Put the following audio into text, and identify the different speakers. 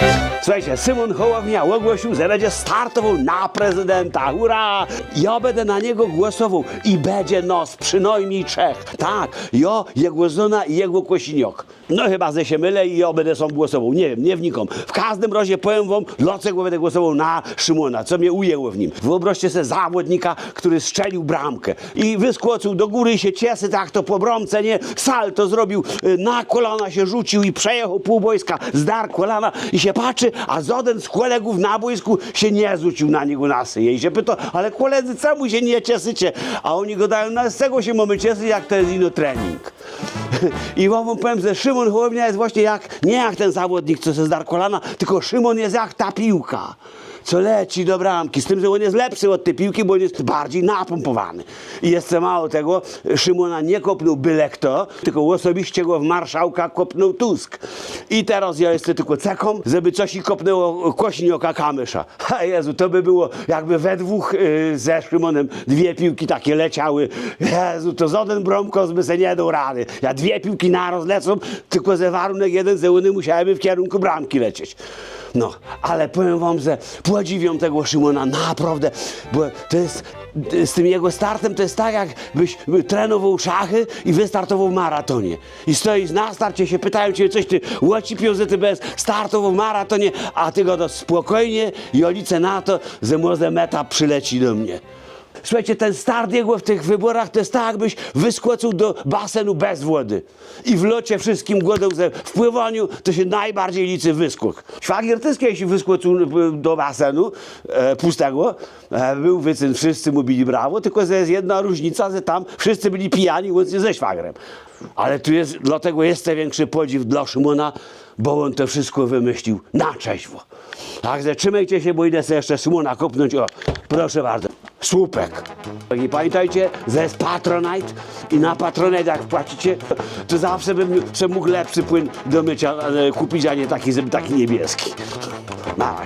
Speaker 1: Yeah. Słuchajcie, Szymon Hołownia ogłosił, że będzie startował na prezydenta. Hurra! Ja będę na niego głosował i będzie nos przynajmniej trzech. Tak, ja, jego żona i jego kosiniok. No chyba, że się mylę i ja będę sam głosował. Nie wiem, nie wnikom. W każdym razie powiem wam, dlaczego będę głosował na Szymona, co mnie ujęło w nim. Wyobraźcie sobie zawodnika, który strzelił bramkę i wyskoczył do góry i się cieszy tak to po bramce, nie? Salto zrobił, y, na kolana się rzucił i przejechał pół boiska, zdarł kolana i się patrzy, a żaden z kolegów na boisku się nie rzucił na niego na syję i się ale koledzy, czemu się nie cieszycie? A oni go dają, no z czego się mamy cieszyć, jak to jest ino trening. I wam powiem, że Szymon Hołownia jest właśnie jak, nie jak ten zawodnik, co se zdarł kolana, tylko Szymon jest jak ta piłka, co leci do bramki. Z tym, że on jest lepszy od tej piłki, bo on jest bardziej napompowany. I jeszcze mało tego, Szymona nie kopnął byle kto, tylko osobiście go w marszałka kopnął Tusk. I teraz ja jestem tylko ceką, żeby coś i kopnęło kośnioka Kamysza. A Jezu, to by było jakby we dwóch y, ze Szymonem dwie piłki takie leciały. Jezu, to żaden bromkos by se nie dał rady. Ja dwie piłki naraz lecą, tylko ze warunek jeden, że one musiałyby w kierunku bramki lecieć. No, ale powiem wam, że podziwiam tego Szymona naprawdę, bo to jest, z tym jego startem to jest tak, jakbyś trenował szachy i wystartował w maratonie. I stoisz na starcie, się pytają cię coś, ty łoci że bez startował w maratonie, a ty go to spokojnie i liczę na to, że może meta przyleci do mnie. Słuchajcie, ten start jego w tych wyborach to jest tak, jakbyś wyskoczył do basenu bez wody. I w locie wszystkim głodą, że w pływaniu to się najbardziej liczy wyskok. Szwagier też kiedyś wyskoczył e, do basenu e, pustego. E, był wyczyn, wszyscy mu bili brawo, tylko że jest jedna różnica, że tam wszyscy byli pijani łącznie ze szwagrem. Ale tu jest, dlatego jest większy podziw dla Szymona, bo on to wszystko wymyślił na trzeźwo. Także trzymajcie się, bo idę sobie jeszcze Szymona kopnąć. O, proszę bardzo. Słupek. I pamiętajcie, że jest Patronite i na Patronite jak wpłacicie, to zawsze bym sobie mógł lepszy płyn do mycia kupić, a nie taki, żeby taki niebieski. No,